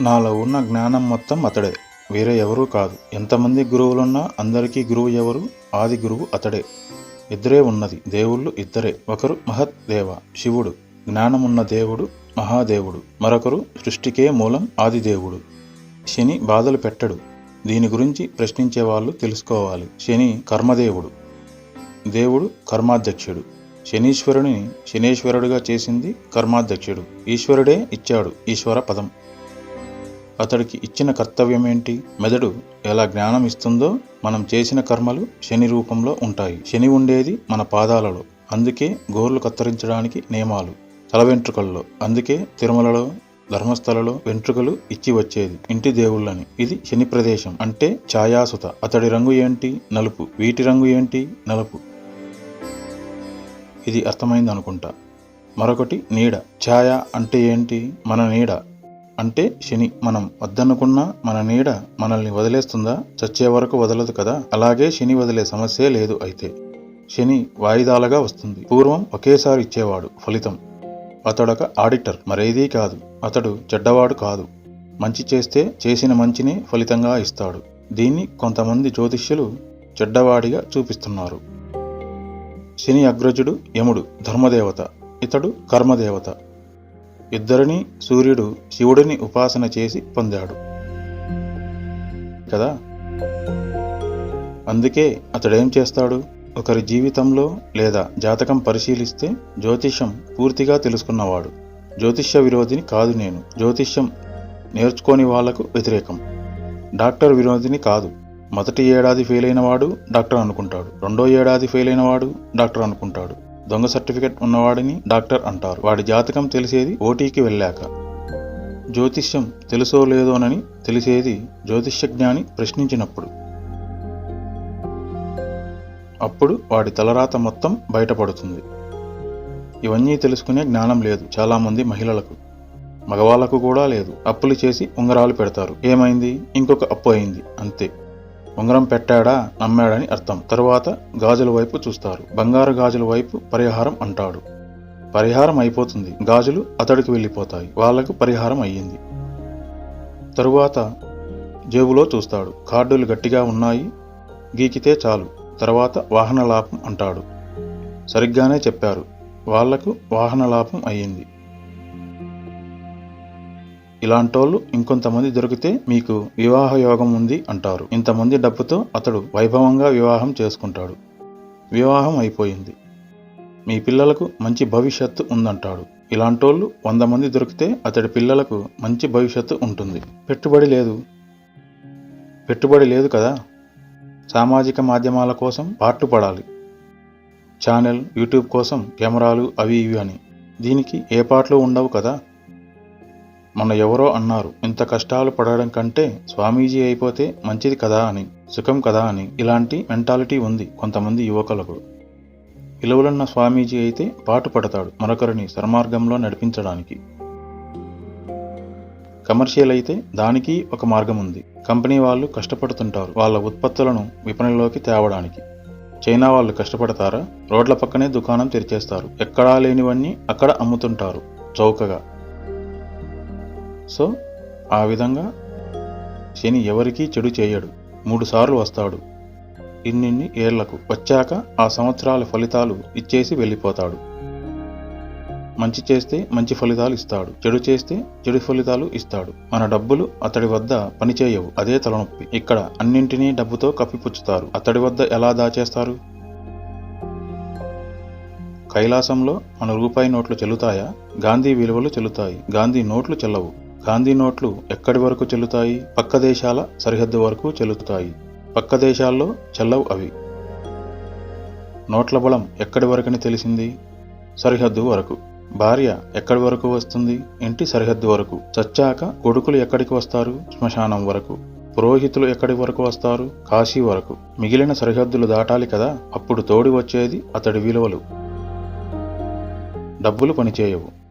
నాలో ఉన్న జ్ఞానం మొత్తం అతడే. వేరే ఎవరూ కాదు. ఎంతమంది గురువులున్నా అందరికీ గురువు ఎవరు? ఆది గురువు అతడే. ఇద్దరే ఉన్నది. దేవుళ్ళు ఇద్దరే. ఒకరు మహత్ దేవ శివుడు. జ్ఞానమున్న దేవుడు మహాదేవుడు. మరొకరు సృష్టికే మూలం ఆదిదేవుడు. శని బాధలు పెట్టడు. దీని గురించి ప్రశ్నించే వాళ్ళు తెలుసుకోవాలి. శని కర్మదేవుడు. దేవుడు కర్మాధ్యక్షుడు. శనీశ్వరుని శనీశ్వరుడుగా చేసింది కర్మాధ్యక్షుడు. ఈశ్వరుడే ఇచ్చాడు ఈశ్వర పదం. అతడికి ఇచ్చిన కర్తవ్యం ఏంటి మెదడు ఎలా జ్ఞానం ఇస్తుందో మనం చేసిన కర్మలు శని రూపంలో ఉంటాయి. శని ఉండేది మన పాదాలలో అందుకే గోర్లు కత్తిరించడానికి నియమాలు. తల వెంట్రుకల్లో అందుకే తిరుమలలో ధర్మస్థలలో వెంట్రుకలు ఇచ్చి వచ్చేది. ఇంటి దేవుళ్ళని ఇది శని ప్రదేశం అంటే ఛాయాసుత. అతడి రంగు ఏంటి? నలుపు. వీటి రంగు ఏంటి? నలుపు. ఇది అర్థమైంది అనుకుంటా మరొకటి నీడ. ఛాయ అంటే ఏంటి? మన నీడ. అంటే శని మనం వద్దనుకున్నా మన నీడ మనల్ని వదిలేస్తుందా? చచ్చే వరకు వదలదు కదా? అలాగే శని వదిలే సమస్యే లేదు అయితే. శని వాయిదాలుగా వస్తుంది. పూర్వం ఒకేసారి ఇచ్చేవాడు ఫలితం. అతడొక ఆడిటర్ మరేదీ కాదు. అతడు చెడ్డవాడు కాదు. మంచి చేస్తే చేసిన మంచిని ఫలితంగా ఇస్తాడు. దీన్ని కొంతమంది జ్యోతిష్యులు చెడ్డవాడిగా చూపిస్తున్నారు. శని అగ్రజుడు యముడు ధర్మదేవత. ఇతడు కర్మదేవత. ఇద్దరిని సూర్యుడు శివుడిని ఉపాసన చేసి పొందాడు. కదా? అందుకే అతడేం చేస్తాడు? ఒకరి జీవితంలో లేదా జాతకం పరిశీలిస్తే జ్యోతిష్యం పూర్తిగా తెలుసుకున్నవాడు. జ్యోతిష్య విరోధిని కాదు నేను. జ్యోతిష్యం నేర్చుకోని వాళ్ళకు వ్యతిరేకం. డాక్టర్ విరోధిని కాదు. మొదటి ఏడాది ఫెయిల్ అయిన వాడు డాక్టర్ అనుకుంటాడు. రెండో ఏడాది ఫెయిల్ అయిన వాడు డాక్టర్ అనుకుంటాడు. దొంగ సర్టిఫికెట్ ఉన్నవాడిని డాక్టర్ అంటారు. వాడి జాతకం తెలిసేది ఓటీకి వెళ్ళాక. జ్యోతిష్యం తెలుసో లేదోనని తెలిసేది జ్యోతిష్యజ్ఞాని ప్రశ్నించినప్పుడు. అప్పుడు వాడి తలరాత మొత్తం బయటపడుతుంది. ఇవన్నీ తెలుసుకునే జ్ఞానం లేదు చాలామంది మహిళలకు. మగవాళ్ళకు కూడా లేదు. అప్పులు చేసి ఉంగరాలు పెడతారు. ఏమైంది? ఇంకొక అప్పు అయింది. అంతే. ఉంగరం పెట్టాడా నమ్మాడని అర్థం. తరువాత గాజుల వైపు చూస్తారు. బంగారు గాజుల వైపు పరిహారం అంటాడు. పరిహారం అయిపోతుంది. గాజులు అతడికి వెళ్ళిపోతాయి. వాళ్ళకు పరిహారం అయ్యింది. తరువాత జేబులో చూస్తాడు. కార్డులు గట్టిగా ఉన్నాయి. గీకితే చాలు. తర్వాత వాహన లాభం అంటాడు. సరిగ్గానే చెప్పారు. వాళ్ళకు వాహన లాభం అయ్యింది. ఇలాంటోళ్ళు ఇంకొంతమంది దొరికితే మీకు వివాహ యోగం ఉంది అంటారు. ఇంతమంది డబ్బుతో అతడు వైభవంగా వివాహం చేసుకుంటాడు. వివాహం అయిపోయింది. మీ పిల్లలకు మంచి భవిష్యత్తు ఉందంటాడు. ఇలాంటోళ్ళు వంద మంది దొరికితే అతడి పిల్లలకు మంచి భవిష్యత్తు ఉంటుంది. పెట్టుబడి లేదు. పెట్టుబడి లేదు కదా? సామాజిక మాధ్యమాల కోసం పాటుపడాలి ఛానల్ యూట్యూబ్ కోసం కెమెరాలు అవి ఇవి అని. దీనికి ఏ పాటలు ఉండవు కదా? మన ఎవరో అన్నారు ఇంత కష్టాలు పడడం కంటే స్వామీజీ అయిపోతే మంచిది కదా అని సుఖం కదా అని ఇలాంటి మెంటాలిటీ ఉంది కొంతమంది యువకులకు. విలువలున్న స్వామీజీ అయితే పాటు పడతాడు మరొకరిని సన్మార్గంలో నడిపించడానికి. కమర్షియల్ అయితే దానికి ఒక మార్గం ఉంది. కంపెనీ వాళ్ళు కష్టపడుతుంటారు వాళ్ళ ఉత్పత్తులను విపణిలోకి తేవడానికి. చైనా వాళ్ళు కష్టపడతారా? రోడ్ల పక్కనే దుకాణం తెరిచేస్తారు. ఎక్కడా లేనివన్నీ అక్కడ అమ్ముతుంటారు. చౌకగా. సో ఆ విధంగా శని ఎవరికీ చెడు చేయడు. మూడుసార్లు వస్తాడు. ఇన్నిన్ని ఏళ్ళకు వచ్చాక ఆ సంవత్సరాల ఫలితాలు ఇచ్చేసి వెళ్ళిపోతాడు. మంచి చేస్తే మంచి ఫలితాలు ఇస్తాడు. చెడు చేస్తే చెడు ఫలితాలు ఇస్తాడు. మన డబ్బులు అతడి వద్ద పనిచేయవు. అదే తలనొప్పి. ఇక్కడ అన్నింటినీ డబ్బుతో కప్పిపుచ్చుతారు. అతడి వద్ద ఎలా దాచేస్తారు? కైలాసంలో మన రూపాయి నోట్లు చెల్లుతాయా? గాంధీ విలువలు చెల్లుతాయి. గాంధీ నోట్లు చెల్లవు. గాంధీ నోట్లు ఎక్కడి వరకు చెల్లుతాయి? పక్క దేశాల సరిహద్దు వరకు చెల్లుతాయి. పక్క దేశాల్లో చెల్లవు అవి. నోట్ల బలం ఎక్కడి వరకని తెలిసింది? సరిహద్దు వరకు. భార్య ఎక్కడి వరకు వస్తుంది? ఇంటి సరిహద్దు వరకు. చచ్చాక కొడుకులు ఎక్కడికి వస్తారు? శ్మశానం వరకు. పురోహితులు ఎక్కడి వరకు వస్తారు? కాశీ వరకు. మిగిలిన సరిహద్దులు దాటాలి కదా? అప్పుడు తోడి వచ్చేది అతడి విలువలు. డబ్బులు పనిచేయవు.